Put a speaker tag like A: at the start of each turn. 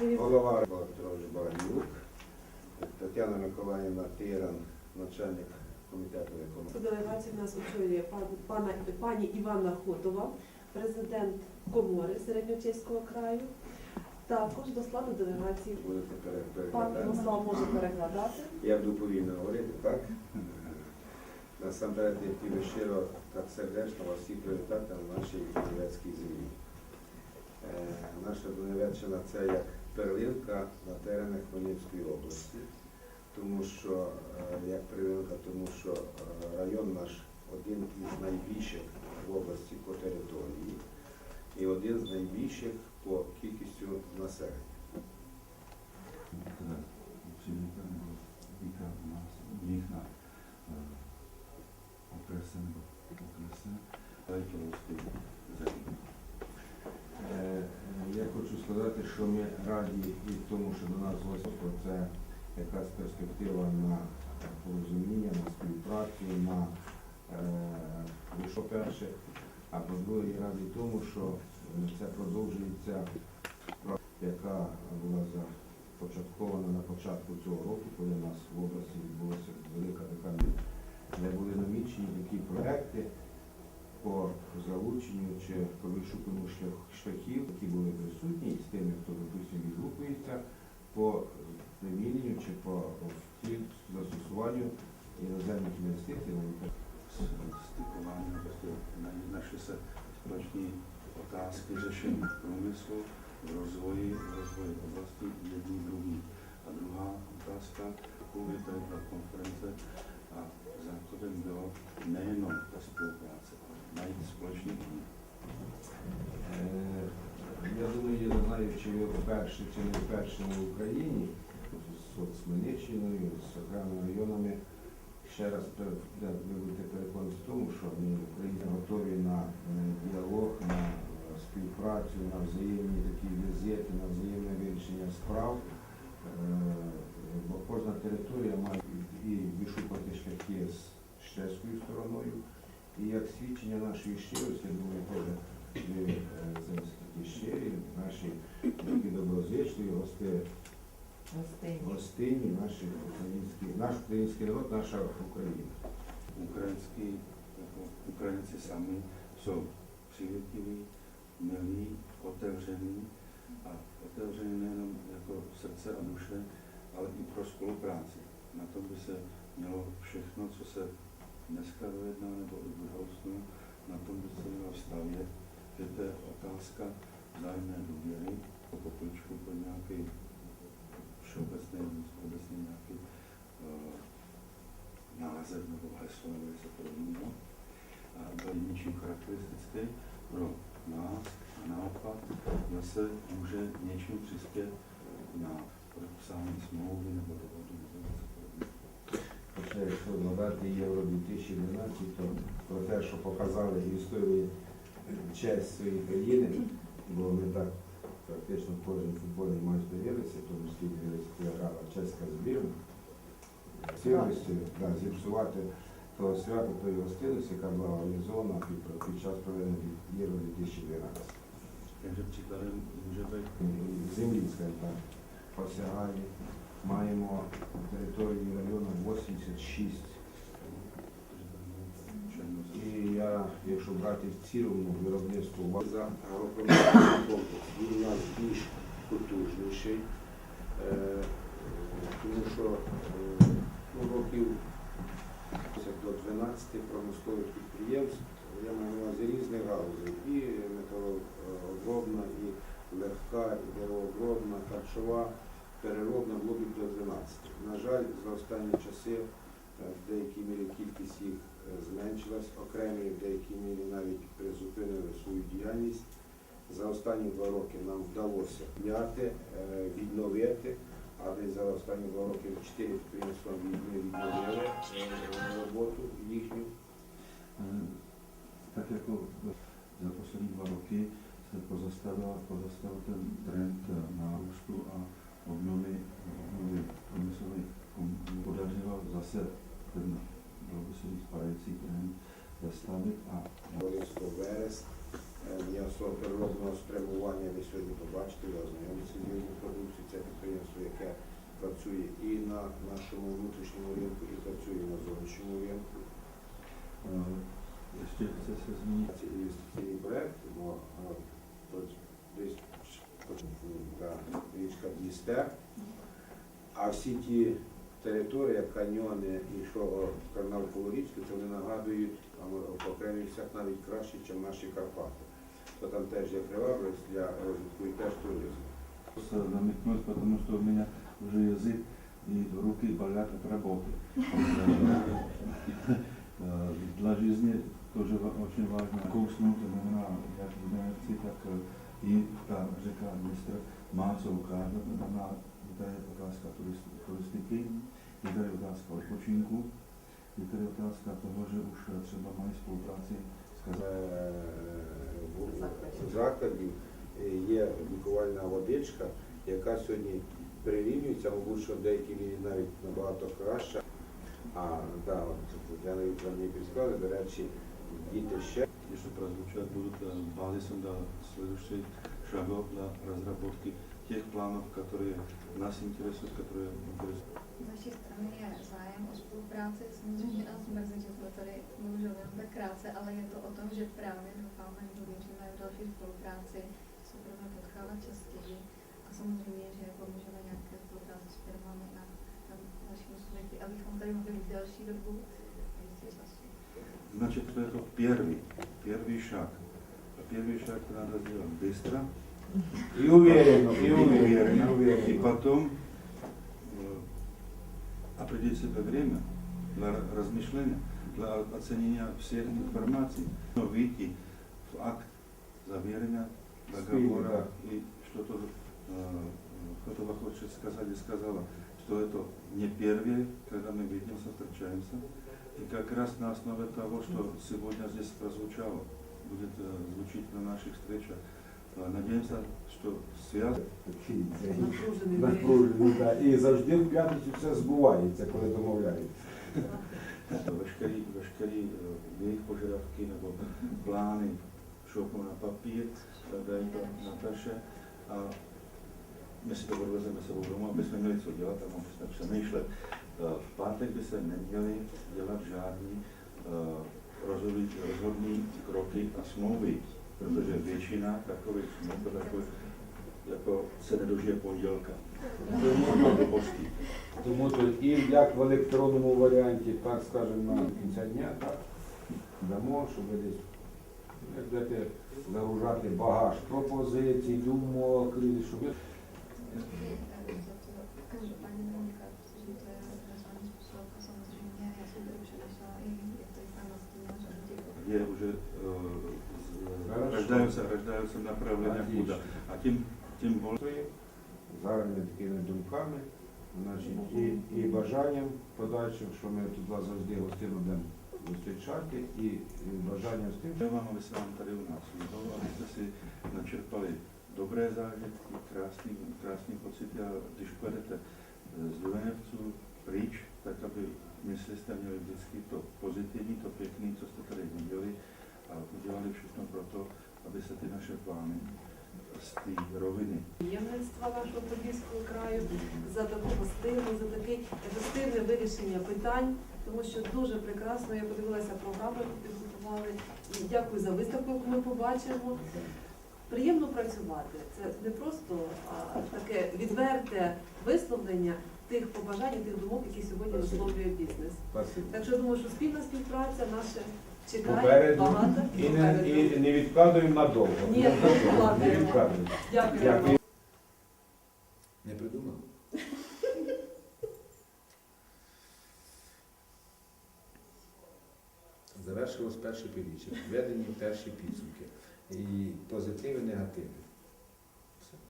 A: Голова Петрович Баганюк, Тетяна Миколаївна Тиран, начальник комітету економіки.
B: Цю делегацію в нас очолює пан, пані Іванна Хотова, президент Комори Середньочеського краю. Також до складу делегації пан. Мирослав може перекладати.
A: Я буду повільно говорити, так? Насамперед я хотів щиро так сердечно вас всіх привітати на нашій Донецькій землі. Е, Наша Донеччина це як перлинка на теренах Хмельницької області, тому що е, як перлинка, тому що е, район наш один із найбільших в області по території і один з найбільших по кількістю населення.
C: Teda přivítá
D: що ми раді і тому, що до нас Господь це якась перспектива на порозуміння, на співпрацю, на е, що перше, а по-друге, я радий тому, що це продовжується яка була започаткована на початку цього року, коли у нас в області відбулася велика така, де були намічені такі проекти по залученню чи по вишуканню шлях- шляхів, які були присутні, і з тими, хто, допустимо, відгукується, по приміненню чи по втіль- застосуванню іноземних інвестицій на Вікторії.
C: Stykování, prostě na- naše se společné otázky řešení v průmyslu, v rozvoji, v rozvoji oblasti jedný druhý. A druhá otázka, kvůli tady ta konference a základem bylo nejenom ta spolupráce, ale najít společný umění.
D: Е, Я думаю, я знаю, чи ви вперше, чи не вперше в Україні з Хмельниччиною, з. Ще раз пер- де ви будете переконані в тому, що Україна готові на е, діалог, на е, співпрацю, на взаємні такі візити, на взаємне вирішення справ. Е, Бо кожна територія має і вишукувати шляхи з чеською стороною. І як свідчення нашої щирості, я думаю, теж ви е, такі щирі, наші такі доброзичливі, гости, гостині, наші українські, наш український народ, наша Україна.
C: Ukrajinský, jako Ukrajinci sami jsou přívětiví, milí, otevření a otevření nejenom jako srdce a duše, ale i pro spolupráci. Na to by se mělo všechno, co se dneska dojedná nebo i v budoucnu, na tom by se mělo stavět, že to je otázka vzájemné důvěry, po pokličku pro nějaký všeobecný, obecný nějaký uh, název nebo heslo nebo něco podobného. A byl něčím charakteristický pro nás a naopak zase může něčím přispět na podepsání smlouvy nebo dohody nebo něco podobného.
D: Хоча якщо згадати Євро 2012, то про те, що показали історії честь своєї країни, бо ми так практично кожен футбольний матч дивилися, тому скільки дивилися, грала чеська збірна. Цілості да, зіпсувати того свята, тої гостинності, яка була організована під, під час проведення Євро 2012.
C: Takže příkladem může být
D: Землі, скажімо так, посягає. Маємо територію району 86 І я, якщо брати в цілому виробництво
A: за агропромисловий комплекс. Він у нас більш потужніший, е, тому що е, ну, років до 12 промислових підприємств, я маю на увазі різних галузей, і металообробна, і легка, і деревообробна, харчова, переробна було до 12. На жаль, за останні часи е, в деякій мірі кількість їх зменшилась, окремі в деякій мірі навіть призупинили свою діяльність. За останні два роки нам вдалося підняти, е, відновити, а десь за останні два роки чотири підприємства від- ми відновили е, роботу їхню.
C: Eh, tak jako za poslední dva roky se pozastavil, pozastavil ten trend eh, nárůstu a obnovy, obnovy průmyslových komunů. Podařilo zase
A: підприємство, яке працює і на нашому внутрішньому ринку, і працює на зовнішньому ринку.
C: Е, Ještě chce se zmínit,
A: Це інвестиційний проект, бо е, десь річка Дністер. А всі ті території, як каньйони і що канал Полорічки, це вони нагадують в окремих місцях навіть краще, ніж наші Карпати. То там теж є привабливість для розвитку і теж туризму.
C: se namítnout, потому что у меня уже язык и руки болят от работы. Э, Для жизни тоже ва- очень важно kousnout, to znamená, jak v Němci, tak eh, i ta řeka Dnestr má co ukázat, to znamená, to je otázka turist- turistiky, je tady otázka odpočinku, je tady otázka toho, že už eh, třeba mají spolupráci s
A: Е,
C: Kazachstanem.
A: в закладів е, є лікувальна водичка, яка сьогодні прирівнюється, мабуть, що деякі лінії навіть набагато краща. А да, от Тетяна Вікторовна мені підсказали, до речі, діти ще.
C: Если прозвучат, будут э, базы сюда следующих шагов для разработки тех планов, которые нас интересуют, которые интересуют.
E: Z naší strany je zájem o spolupráci. Samozřejmě nás mrzí, že jsme tady bohužel jen tak krátce, ale je to o tom, že právě doufáme nebo věříme v další spolupráci, se budeme potkávat častěji a samozřejmě, že pomůžeme nějaké spolupráci s firmami na, na dalším světě, abychom tady mohli být další dobu více času.
C: Значит, это первый, первый шаг. А первый шаг надо сделать быстро
D: І уверенно, і
C: и
D: уверенно, і
C: уверенно. И
D: уверенно.
C: потом э, определить себе время для размышления, для оценения всех информаций, но выйти в акт заверения договора и что-то э, кто-то хочет сказать и сказала, что это не первое, когда мы видимся, встречаемся. И как раз на основе того, что сегодня здесь прозвучало, будет э, звучить на наших встречах, э, надеемся, что связь
B: Напружений
D: так. І завжди в п'ятницю все збувається, коли домовляються.
C: veškerý, veškerý eh, jejich požadavky nebo plány šoupnou na papír, eh, dají to Nataše a my si to odvezeme sebou domů, aby jsme měli co dělat a mohli jsme přemýšlet. Eh, V pátek by se neměly dělat žádný eh, rozhodný, rozhodný kroky a smlouvy, protože většina takových smluv jako, jako se nedožije pondělka.
D: Тому,
C: Blbosti.
D: тому то і як в електронному варіанті, так скажемо, на кінця дня, так дамо, щоб ви десь як дати загружати багаж пропозицій, думок, і щоб ви
E: Díky eh, za to. Každopádně Monika, že to je rozhodný způsob a samozřejmě já jsem to už našla i jak to tam nastínila řadu těch
C: где уже э, рождаются, рождаются направления куда. А тем, тем более
D: такими думками, значить, і, і бажанням подальшим, що ми тут завжди гостину будемо зустрічати, і, бажанням з тим,
C: nás líbilo, abyste si načerpali dobré zážitky, krásný, krásný pocity a když pojedete z Dunajevců pryč, tak aby mysli měli vždycky to pozitivní, to pěkné, co jste tady viděli a udělali všechno pro to, aby se ty naše plány z té roviny
B: Підприємництва нашого Подільського краю за таку гостину, за таке ефективне вирішення питань, тому що дуже прекрасно я подивилася програму, яку підготували. І дякую за виставку, яку ми побачимо. Приємно працювати. Це не просто а, таке відверте висловлення тих побажань, тих думок, які сьогодні висловлює бізнес.
D: спасибо.
B: Так що я думаю, що спільна співпраця наша чекає багато.
D: І не, і не відкладуємо надовго.
B: Ні.
D: Не відкладуємо.
B: Дякую.
D: Дякую.
A: Не придумав? Завершилось перше півріччя, введені перші підсумки. І позитиви, негативи.